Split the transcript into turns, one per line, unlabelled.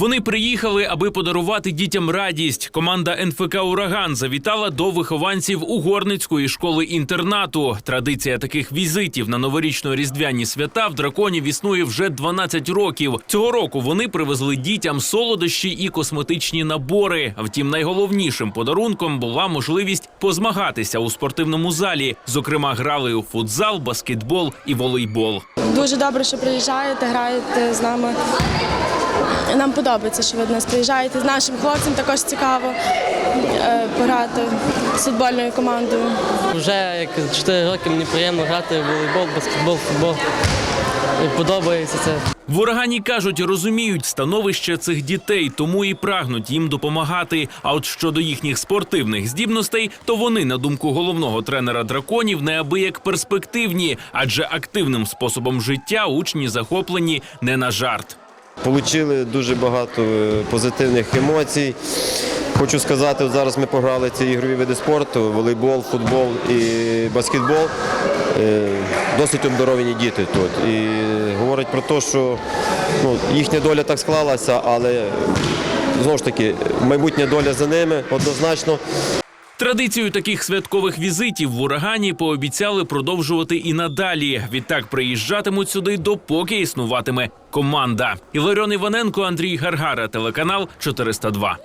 Вони приїхали, аби подарувати дітям радість. Команда НФК Ураган завітала до вихованців Угорницької школи інтернату. Традиція таких візитів на новорічно-різдвяні свята в драконів існує вже 12 років. Цього року вони привезли дітям солодощі і косметичні набори. Втім, найголовнішим подарунком була можливість позмагатися у спортивному залі. Зокрема, грали у футзал, баскетбол і волейбол.
Дуже добре, що приїжджаєте, граєте з нами. Нам подобається, що ви до нас приїжджаєте. З нашим хлопцям також цікаво е, пограти з футбольною командою.
Вже як 4 роки мені приємно грати в волейбол, баскетбол, футбол. І подобається це.
В урагані кажуть, розуміють становище цих дітей, тому і прагнуть їм допомагати. А от щодо їхніх спортивних здібностей, то вони, на думку головного тренера драконів, неабияк перспективні, адже активним способом життя учні захоплені не на жарт.
Получили дуже багато е, позитивних емоцій. Хочу сказати, зараз ми пограли ці ігрові види спорту: волейбол, футбол і баскетбол. Е, Досить обдаровані діти тут. І говорять про те, що ну, їхня доля так склалася, але знову ж таки, майбутня доля за ними однозначно.
Традицію таких святкових візитів в урагані пообіцяли продовжувати і надалі. Відтак приїжджатимуть сюди, допоки існуватиме команда. Іларіон Іваненко, Андрій Гаргара, телеканал 402.